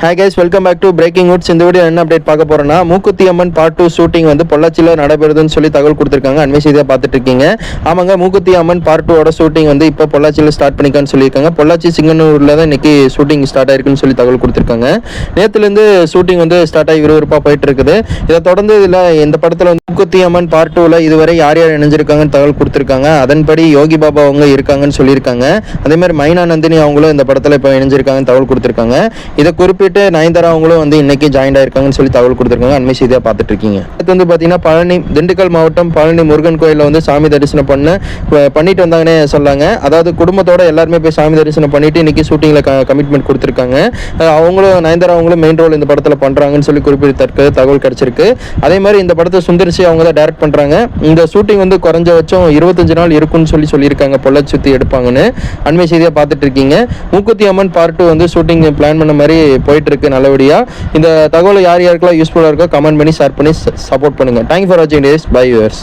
Hi guys welcome back to breaking woods இந்த video என்ன update பார்க்க போறோம்னா Mookuthi Amman part two shooting வந்து பொள்ளாச்சியில் நடைபெறுதுன்னு சொல்லி தகவல் கொடுத்துருக்காங்க. அண்மை செய்தியாக பார்த்துட்டு இருக்கீங்க ஆமாங்க மூக்குத்தி அம்மன் பார்ட் டூவோட ஷூட்டிங் வந்து இப்போ பொள்ளாச்சியில் ஸ்டார்ட் பண்ணிக்கான்னு சொல்லியிருக்காங்க. பொள்ளாச்சி சிங்கனூரில் தான் இன்னைக்கு ஷூட்டிங் ஸ்டார்ட் ஆயிருக்குன்னு சொல்லி தகவல் கொடுத்துருக்காங்க. நேற்றுலேருந்து ஷூட்டிங் வந்து ஸ்டார்ட் ஆகி விறுவிறுப்பாக போயிட்டு இருக்குது இதை தொடர்ந்து இதில் இந்த படத்தில் வந்து மூக்குத்தி அம்மன் பார்ட் டூவில் இதுவரை யார் யார் இணைஞ்சிருக்காங்கன்னு தகவல் கொடுத்துருக்காங்க. அதன்படி யோகி பாபா அவங்க இருக்காங்கன்னு சொல்லியிருக்காங்க. அதே மாதிரி மைனா நந்தினி அவங்களும் இந்த படத்தில் இப்போ இணைஞ்சிருக்காங்கன்னு தகவல் கொடுத்துருக்காங்க. இதை குறிப்பிட்டு நயன்தாரா அவங்களும் வந்து இன்னைக்கு ஜாயின் ஆயிருக்காங்கன்னு சொல்லி தகவல் கொடுத்துருக்காங்க. அண்மை செய்தியாக பார்த்துட்டு இருக்கீங்க அடுத்து வந்து பார்த்தீங்கன்னா பழனி திண்டுக்கல் மாவட்டம் பழனி முருகன் கோயிலில் வந்து சாமி தரிசனம் பண்ண பண்ணிட்டு வந்தாங்கன்னே சொல்லாங்க. அதாவது குடும்பத்தோட எல்லாருமே போய் சாமி தரிசனம் பண்ணிட்டு இன்னைக்கு ஷூட்டிங்கில் கமிட்மெண்ட் கொடுத்துருக்காங்க. அவங்களும் நயன்தாரா அவங்களும் மெயின் ரோல் இந்த படத்தில் பண்ணுறாங்கன்னு சொல்லி குறிப்பிடத்தக்க தகவல் கிடச்சிருக்கு. அதே மாதிரி இந்த படத்தை சுந்தரிசி அவங்க தான் டைரக்ட் பண்ணுறாங்க இந்த ஷூட்டிங் வந்து குறைஞ்சபட்சம் இருபத்தஞ்சு நாள் இருக்கும்னு சொல்லி சொல்லியிருக்காங்க. பொள்ள சுற்றி எடுப்பாங்கன்னு அண்மை செய்தியாக பார்த்துட்டு இருக்கீங்க மூக்குத்தி அம்மன் பார்ட் டூ வந்து ஷூட்டிங் பிளான் பண்ண மாதிரி போய் இருக்கு நல்லபடியாக இந்த தகவல் யார் யாருக்கெல்லாம் யூஸ்ஃபுல்லாக இருக்கோ கமெண்ட் பண்ணி ஷேர் பண்ணி சப்போர்ட் பண்ணுங்க. தேங்க்யூ ஃபார் வாட்சிங் டேஸ் பை யூர்ஸ்